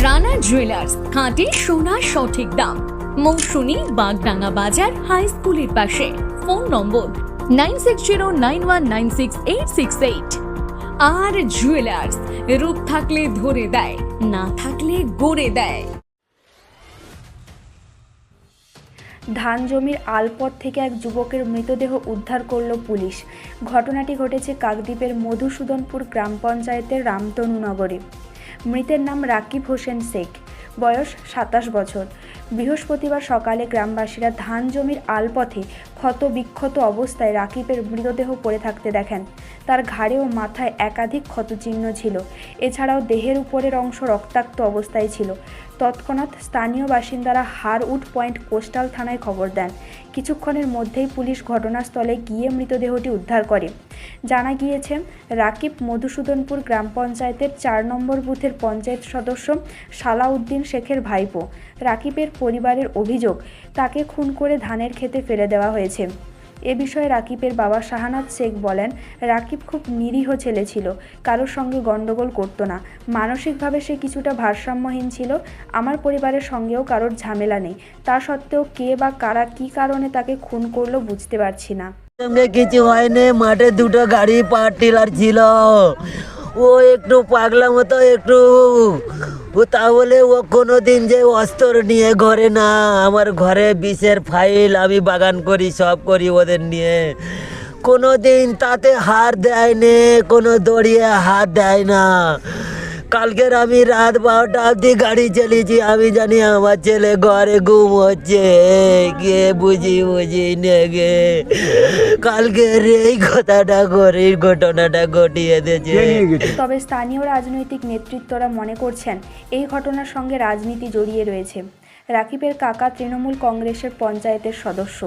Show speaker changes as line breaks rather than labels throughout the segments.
Rana jewellers খাঁটি সোনার সঠিক দাম। মৌসুমী বাগডাঙ্গা বাজার হাই স্কুলের পাশে। Phone number nine six zero nine one nine six eight six eight. আর জুয়েলার্স রূপ থাকলে ধরে দেয়, না থাকলে গড়ে দেয়।
ধান জমির আলপথ থেকে এক যুবকের মৃতদেহ উদ্ধার করল পুলিশ। ঘটনাটি ঘটেছে কাকদ্বীপের মধুসূদনপুর গ্রাম পঞ্চায়েতের রামতনু নগরে। মৃতের নাম রাকিব হোসেন শেখ। বয়স সাতাশ বছর। বৃহস্পতিবার সকালে গ্রামবাসীরা ধান জমির আলপথে ক্ষত বিক্ষত অবস্থায় রাকিবের মৃতদেহ পড়ে থাকতে দেখেন। তার ঘাড়ে ও মাথায় একাধিক ক্ষতচিহ্ন ছিল। এছাড়াও দেহের উপরের অংশ রক্তাক্ত অবস্থায় ছিল। তৎক্ষণাৎ স্থানীয় বাসিন্দারা হারউড পয়েন্ট কোস্টাল থানায় খবর দেন। কিছুক্ষণের মধ্যেই পুলিশ ঘটনাস্থলে গিয়ে মৃতদেহটি উদ্ধার করে। জানা গিয়েছে, রাকিব মধুসূদনপুর গ্রাম পঞ্চায়েতের চার নম্বর বুথের পঞ্চায়েত সদস্য সালাউদ্দিন শেখের ভাইপো। রাকিবের পরিবারের অভিযোগ, তাকে খুন করে ধানের খেতে ফেলে দেওয়া হয়েছে। এ বিষয়ে রাকিবের বাবা শাহানাত শেখ বলেন, রাকিব খুব নিরীহ ছেলে ছিল, কারোর সঙ্গে গণ্ডগোল করতো না। মানসিকভাবে সে কিছুটা ভারসাম্যহীন ছিল, আমার পরিবারের সঙ্গেও কারোর ঝামেলা নেই। তা সত্ত্বেও কে বা কারা কী কারণে তাকে খুন করল বুঝতে পারছি না।
কিছু হয়নি। মাঠে দুটো গাড়ি পাওয়ার টিলার ছিল। ও একটু পাগলা মতো, একটু তাহলে ও কোনো দিন যে অস্ত্র নিয়ে ঘরে না, আমার ঘরে বিষের ফাইল আমি বাগান করি, সব করি ওদের নিয়ে। কোনো দিন তাতে হার দেয়নি, কোনো দড়িয়ে হাত দেয় না। কালকের আমি রাত বারোটা অবধি গাড়ি চালিয়েছি। আমি জানি আমার ছেলে ঘরে ঘুম হচ্ছে। কে বুঝি বুঝি নেগে কালকের এই কথাটা করে ঘটনাটা ঘটিয়ে দিয়েছে।
তবে স্থানীয় রাজনৈতিক নেতৃত্বরা মনে করছেন এই ঘটনার সঙ্গে রাজনীতি জড়িয়ে রয়েছে। রাকিবের কাকা তৃণমূল কংগ্রেসের পঞ্চায়েতের সদস্য।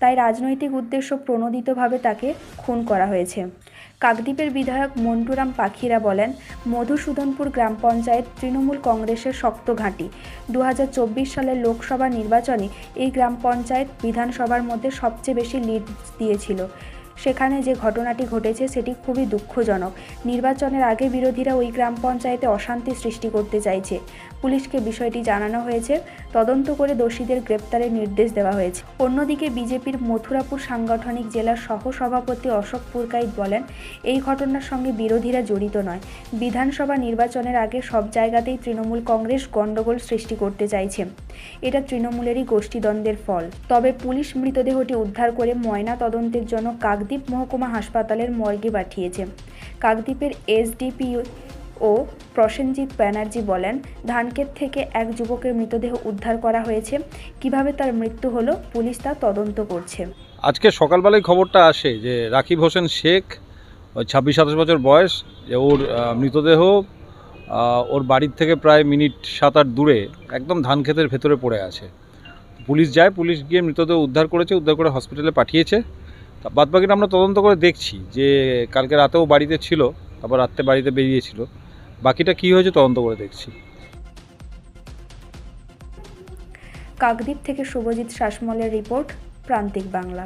তাই রাজনৈতিক উদ্দেশ্য প্রণোদিতভাবে তাকে খুন করা হয়েছে। কাকদ্বীপের বিধায়ক মন্টুরাম পাখিরা বলেন, মধুসূদনপুর গ্রাম পঞ্চায়েত তৃণমূল কংগ্রেসের শক্ত ঘাঁটি। দু হাজার চব্বিশ সালের লোকসভা নির্বাচনে এই গ্রাম পঞ্চায়েত বিধানসভার মধ্যে সবচেয়ে বেশি লিড দিয়েছিল। সেখানে যে ঘটনাটি ঘটেছে সেটি খুবই দুঃখজনক। নির্বাচনের আগে বিরোধীরা ওই গ্রাম পঞ্চায়েতে অশান্তি সৃষ্টি করতে চাইছে। পুলিশকে বিষয়টি জানানো হয়েছে। তদন্ত করে দোষীদের গ্রেপ্তারের নির্দেশ দেওয়া হয়েছে। অন্যদিকে বিজেপির মথুরাপুর সাংগঠনিক জেলার সহসভাপতি অশোক পুরকাইত বলেন, এই ঘটনার সঙ্গে বিরোধীরা জড়িত নয়। বিধানসভা নির্বাচনের আগে সব জায়গাতেই তৃণমূল কংগ্রেস গণ্ডগোল সৃষ্টি করতে চাইছে। এটা তৃণমূলেরই গোষ্ঠীদ্বন্দ্বের ফল। তবে পুলিশ মৃতদেহটি উদ্ধার করে ময়না তদন্তের জন্য কাকদ্বীপ মহকুমা হাসপাতালের মর্গে পাঠিয়েছে। কাকদ্বীপের এসডিপিও ও প্রসেনজিৎ ব্যানার্জি বলেন, ধানক্ষেত থেকে এক যুবকের মৃতদেহ উদ্ধার করা হয়েছে। কীভাবে তার মৃত্যু হলো, পুলিশ তা তদন্ত করছে।
আজকে সকালবেলায় খবরটা আসে যে রাকিব হোসেন শেখ, ওই ছাব্বিশ, সাতাশ বছর বয়স, যে ওর মৃতদেহ ওর বাড়ির থেকে প্রায় মিনিট সাত আট দূরে একদম ধান ক্ষেতের ভেতরে পড়ে আছে। পুলিশ যায়, পুলিশ গিয়ে মৃতদেহ উদ্ধার করেছে, উদ্ধার করে হসপিটালে পাঠিয়েছে। তা বাদ বাকিটা আমরা তদন্ত করে দেখছি যে কালকে রাতেও বাড়িতে ছিল, তারপর রাত্রে বাড়িতে বেরিয়েছিল। বাকিটা কি হয়েছে তদন্ত করে দেখছি।
কাকদ্বীপ থেকে শুভজিৎ শাসমলের রিপোর্ট প্রান্তিক বাংলা।